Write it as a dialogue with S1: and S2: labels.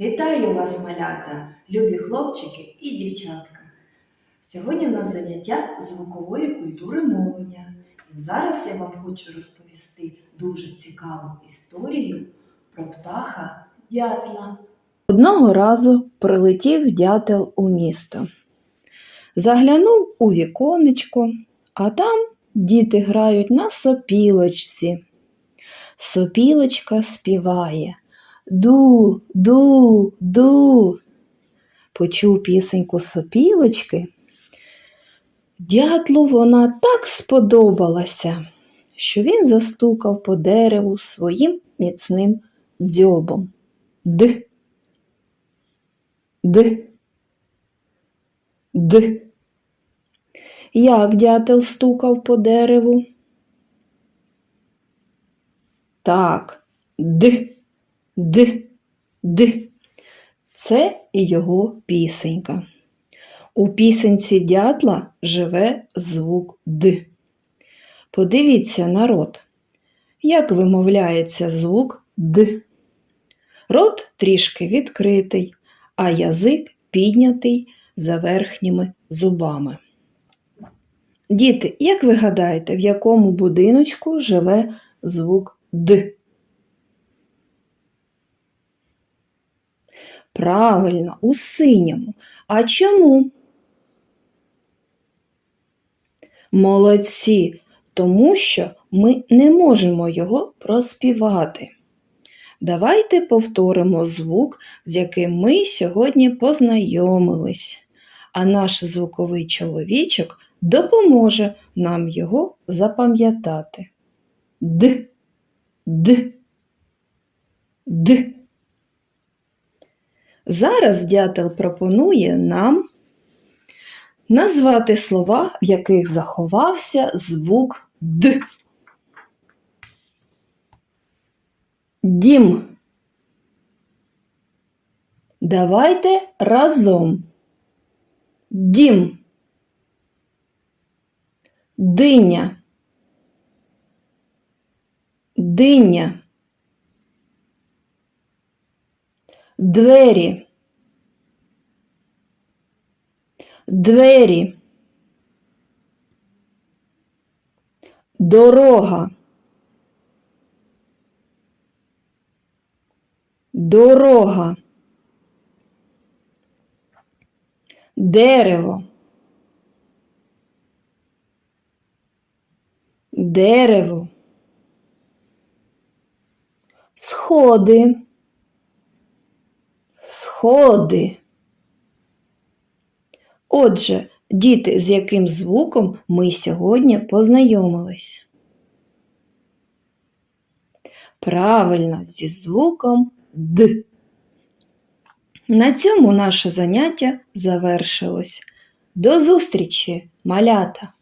S1: Вітаю вас, малята, любі хлопчики і дівчатка. Сьогодні в нас заняття звукової культури мовлення. Зараз я вам хочу розповісти дуже цікаву історію про птаха дятла.
S2: Одного разу прилетів дятел у місто. Заглянув у віконечко, а там діти грають на сопілочці. Сопілочка співає Ду, ду, ду. Почув пісеньку сопілочки. Дятлу вона так сподобалася, що він застукав по дереву своїм міцним дзьобом. Д. Д. Д. Як дятел стукав по дереву? Так, д, д, д. Це його пісенька. У пісенці дятла живе звук д. Подивіться, народ, як вимовляється звук д. Рот трішки відкритий, а язик піднятий за верхніми зубами. Діти, як ви гадаєте, в якому будиночку живе звук Д? Правильно, у синьому. А чому? Молодці, тому що ми не можемо його проспівати. Давайте повторимо звук, з яким ми сьогодні познайомились, а наш звуковий чоловічок допоможе нам його запам'ятати. Д, д, д. Зараз дятел пропонує нам назвати слова, в яких заховався звук Д. Дім. Давайте разом. Дім. Диня. Диня. Двері. Двері. Дорога. Дорога. Дерево. Дерево. Сходи. Сходи. Отже, діти, з яким звуком ми сьогодні познайомились? Правильно, зі звуком Д. На цьому наше заняття завершилось. До зустрічі, малята!